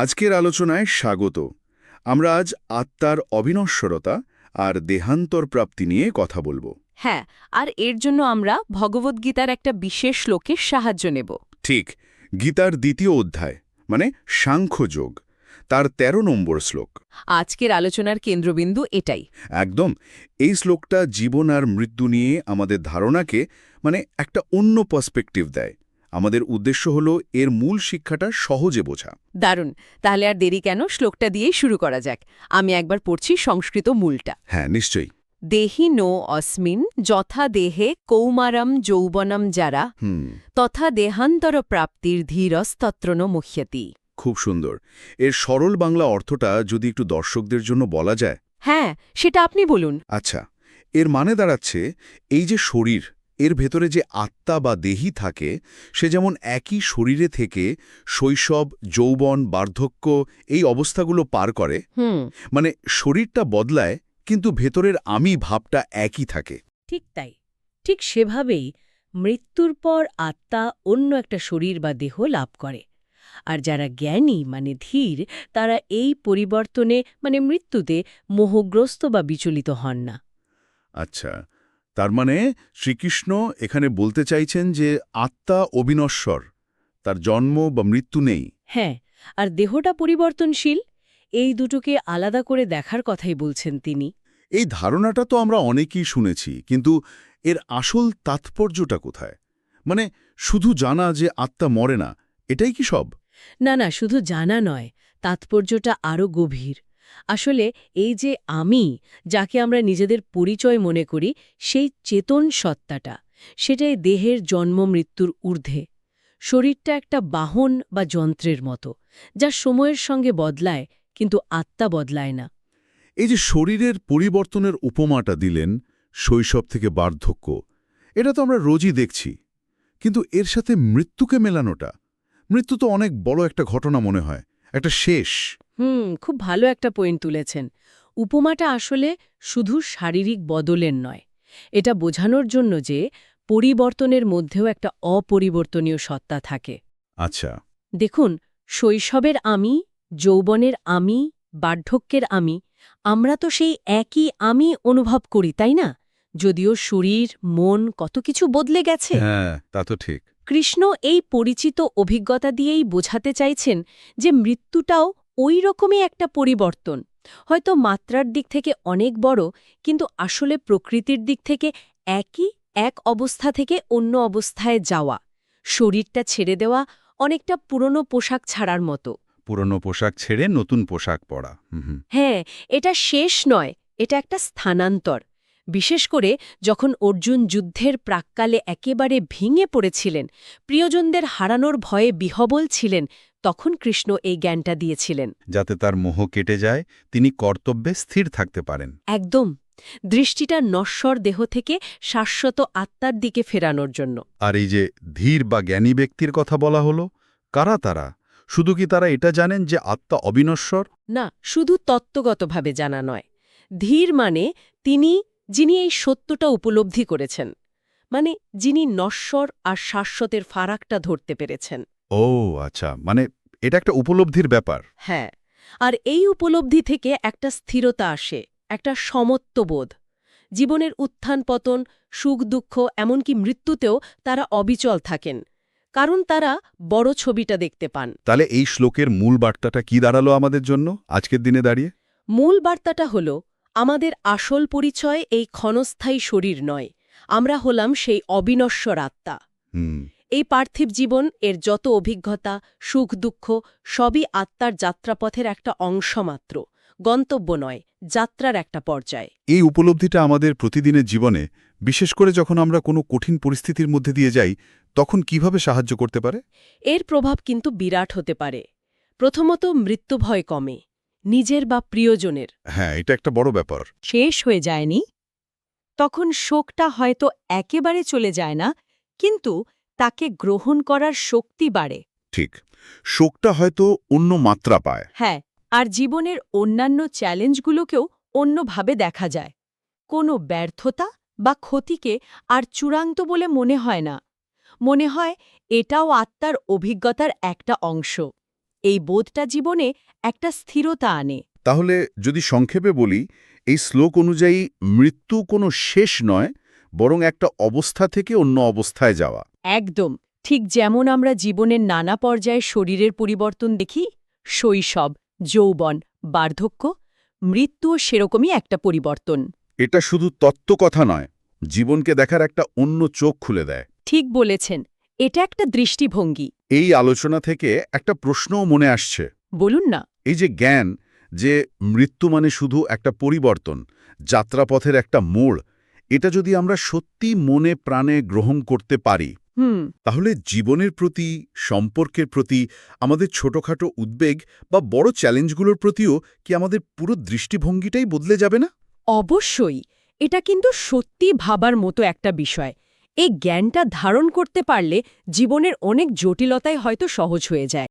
আজকের আলোচনায় স্বাগত। আমরা আজ আত্মার অবিনশ্বরতা আর দেহান্তর প্রাপ্তি নিয়ে কথা বলব। হ্যাঁ আর এর জন্য আমরা ভগবদ্গীতার একটা বিশেষ শ্লোকের সাহায্য নেব। ঠিক গীতার দ্বিতীয় অধ্যায় মানে সাংখ্যযোগ তার ১৩ নম্বর শ্লোক। আজকের আলোচনার কেন্দ্রবিন্দু এটাই। একদম এই শ্লোকটা জীবন আর মৃত্যু নিয়ে আমাদের ধারণাকে মানে একটা অন্য পার্সপেক্টিভ দেয়। আমাদের উদ্দেশ্য হলো এর মূল শিক্ষাটা সহজে বোঝা। দারুণ। তাহলে আর দেরি কেন? শ্লোকটা দিয়েই শুরু করা যাক। আমি একবার পড়ছি সংস্কৃত মূলটা। হ্যাঁ নিশ্চয়ই। দেহি নো অস্মিন যথা দেহে কৌমারম যৌবনম যারা তথা দেহান্তর প্রাপ্তির ধীরস্তত্র ন মুহ্যতি খুব সুন্দর। এর সরল বাংলা অর্থটা যদি একটু দর্শকদের জন্য বলা যায়। হ্যাঁ সেটা আপনি বলুন। আচ্ছা এর মানে দাঁড়াচ্ছে এই যে শরীর এর ভেতরে যে আত্মা বা দেহি থাকে সে যেমন একই শরীরে থেকে শৈশব যৌবন বার্ধক্য এই অবস্থাগুলো পার করে মানে শরীরটা বদলায় কিন্তু ভেতরের আমি ভাবটা একই থাকে। ঠিক তাই। ঠিক সেভাবেই মৃত্যুর পর আত্মা অন্য একটা শরীর বা দেহ লাভ করে। আর যারা জ্ঞানী মানে ধীর তারা এই পরিবর্তনে মানে মৃত্যুতে মোহগ্রস্ত বা বিচলিত হন না। আচ্ছা। তার মানে শ্রীকৃষ্ণ এখানে বলতে চাইছেন যে আত্মা অবিনশ্বর তার জন্ম বা মৃত্যু নেই। হ্যাঁ আর দেহটা পরিবর্তনশীল এই দুটোকে আলাদা করে দেখার কথাই বলছেন তিনি। এই ধারণাটা তো আমরা অনেকেই শুনেছি কিন্তু এর আসল তাৎপর্যটা কোথায়? মানে শুধু জানা যে আত্মা মরে না এটাই কি সব? না না শুধু জানা নয় তাৎপর্যটা আরও গভীর। আসলে এই যে আমি, যাকে আমরা নিজেদের পরিচয় মনে করি, সেই চেতন সত্তাটা, সেটাই দেহের জন্ম মৃত্যুর ঊর্ধ্বে। শরীরটা একটা বাহন বা যন্ত্রের মতো, যা সময়ের সঙ্গে বদলায়, কিন্তু আত্মা বদলায় না। এই যে শরীরের পরিবর্তনের উপমাটা দিলেন শৈশব থেকে বার্ধক্য, এটা তো আমরা রোজই দেখছি। কিন্তু এর সাথে মৃত্যুকে মেলানোটা, মৃত্যু তো অনেক বড় একটা ঘটনা মনে হয়, একটা শেষ। হুম খুব ভালো একটা পয়েন্ট তুলেছেন। উপমাটা আসলে শুধু শারীরিক বদলের নয়। এটা বোঝানোর জন্য যে পরিবর্তনের মধ্যেও একটা অপরিবর্তনীয় সত্তা থাকে। আচ্ছা। দেখুন শৈশবের আমি যৌবনের আমি বার্ধক্যের আমি আমরা তো সেই একই আমি অনুভব করি তাই না? যদিও শরীর মন কত কিছু বদলে গেছে। হ্যাঁ তা তো ঠিক। কৃষ্ণ এই পরিচিত অভিজ্ঞতা দিয়েই বোঝাতে চাইছেন যে মৃত্যুটাও ওই রকমই একটা পরিবর্তন। হয়তো মাত্রার দিক থেকে অনেক বড় কিন্তু আসলে প্রকৃতির দিক থেকে একই এক অবস্থা থেকে অন্য অবস্থায় যাওয়া। শরীরটা ছেড়ে দেওয়া অনেকটা পুরনো পোশাক ছাড়ার মতো। পুরনো পোশাক ছেড়ে নতুন পোশাক পরা। হ্যাঁ এটা শেষ নয় এটা একটা স্থানান্তর। বিশেষ করে যখন অর্জুন যুদ্ধের প্রাক্কালে একেবারে ভেঙে পড়েছিলেন প্রিয়জনদের হারানোর ভয়ে বিহবল ছিলেন তখন কৃষ্ণ এই জ্ঞানটা দিয়েছিলেন। যাতে তার মোহ কেটে যায় তিনি কর্তব্যে স্থির থাকতে পারেন। একদম। দৃষ্টিটা নশ্বর দেহ থেকে শাশ্বত আত্মার দিকে ফেরানোর জন্য। আর এই যে ধীর বা জ্ঞানী ব্যক্তির কথা বলা হলো কারা তারা? শুধু কি তারা এটা জানেন যে আত্মা অবিনশ্বর? না শুধু তত্ত্বগতভাবে জানা নয়। ধীর মানে তিনি যিনি এই সত্যটা উপলব্ধি করেছেন মানে যিনি নশ্বর আর শাশ্বতের ফারাকটা ধরতে পেরেছেন। ও আচ্ছা মানে এটা একটা উপলব্ধির ব্যাপার। হ্যাঁ আর এই উপলব্ধি থেকে একটা স্থিরতা আসে একটা সমত্ববোধ। জীবনের উত্থান পতন সুখ দুঃখ এমনকি মৃত্যুতেও তারা অবিচল থাকেন কারণ তারা বড় ছবিটা দেখতে পান। তাহলে এই শ্লোকের মূল বার্তাটা কি দাঁড়াল আমাদের জন্য আজকের দিনে দাঁড়িয়ে? মূল বার্তাটা হল আমাদের আসল পরিচয় এই ক্ষণস্থায়ী শরীর নয়। আমরা হলাম সেই অবিনশ্বর আত্মা। এই পার্থিব জীবন এর যত অভিজ্ঞতা সুখ দুঃখ সবই আত্মার যাত্রাপথের একটা অংশ মাত্র গন্তব্য নয় যাত্রার একটা পর্যায়। এই উপলব্ধিটা আমাদের প্রতিদিনের জীবনে বিশেষ করে যখন আমরা কোনো কঠিন পরিস্থিতির মধ্যে দিয়ে যাই তখন কীভাবে সাহায্য করতে পারে? এর প্রভাব কিন্তু বিরাট হতে পারে। প্রথমত মৃত্যুভয় কমে। নিজের বা প্রিয়জনের। হ্যাঁ এটা একটা বড় ব্যাপার। শেষ হয়ে যায়নি। তখন শোকটা হয়তো একেবারে চলে যায় না কিন্তু তাকে গ্রহণ করার শক্তি বাড়ে। ঠিক। শোকটা হয়তো অন্য মাত্রা পায়। হ্যাঁ আর জীবনের অন্যান্য চ্যালেঞ্জগুলোকেও অন্যভাবে দেখা যায়। কোনো ব্যর্থতা বা ক্ষতিকে আর চূড়ান্ত বলে মনে হয় না। মনে হয় এটাও আত্মার অভিজ্ঞতার একটা অংশ। এই বোধটা জীবনে একটা স্থিরতা আনে। তাহলে যদি সংক্ষেপে বলি এই শ্লোক অনুযায়ী মৃত্যু কোনো শেষ নয় বরং একটা অবস্থা থেকে অন্য অবস্থায় যাওয়া। একদম। ঠিক যেমন আমরা জীবনের নানা পর্যায়ে শরীরের পরিবর্তন দেখি শৈশব যৌবন বার্ধক্য মৃত্যুও সেরকমই একটা পরিবর্তন। এটা শুধু তত্ত্ব কথা নয় জীবনকে দেখার একটা অন্য চোখ খুলে দেয়। ঠিক বলেছেন। এটা একটা দৃষ্টিভঙ্গি। এই আলোচনা থেকে একটা প্রশ্নও মনে আসছে। বলুন না। এই যে জ্ঞান যে মৃত্যু মানে শুধু একটা পরিবর্তন যাত্রাপথের একটা মোড় এটা যদি আমরা সত্যি মনে প্রাণে গ্রহণ করতে পারি হুম। তাহলে জীবনের প্রতি সম্পর্কের প্রতি আমাদের ছোটখাটো উদ্বেগ বা বড় চ্যালেঞ্জগুলোর প্রতিও কি আমাদের পুরো দৃষ্টিভঙ্গিটাই বদলে যাবে না? অবশ্যই। এটা কিন্তু সত্যি ভাবার মতো একটা বিষয়। এই জ্ঞানটা ধারণ করতে পারলে জীবনের অনেক জটিলতাই হয়তো সহজ হয়ে যায়।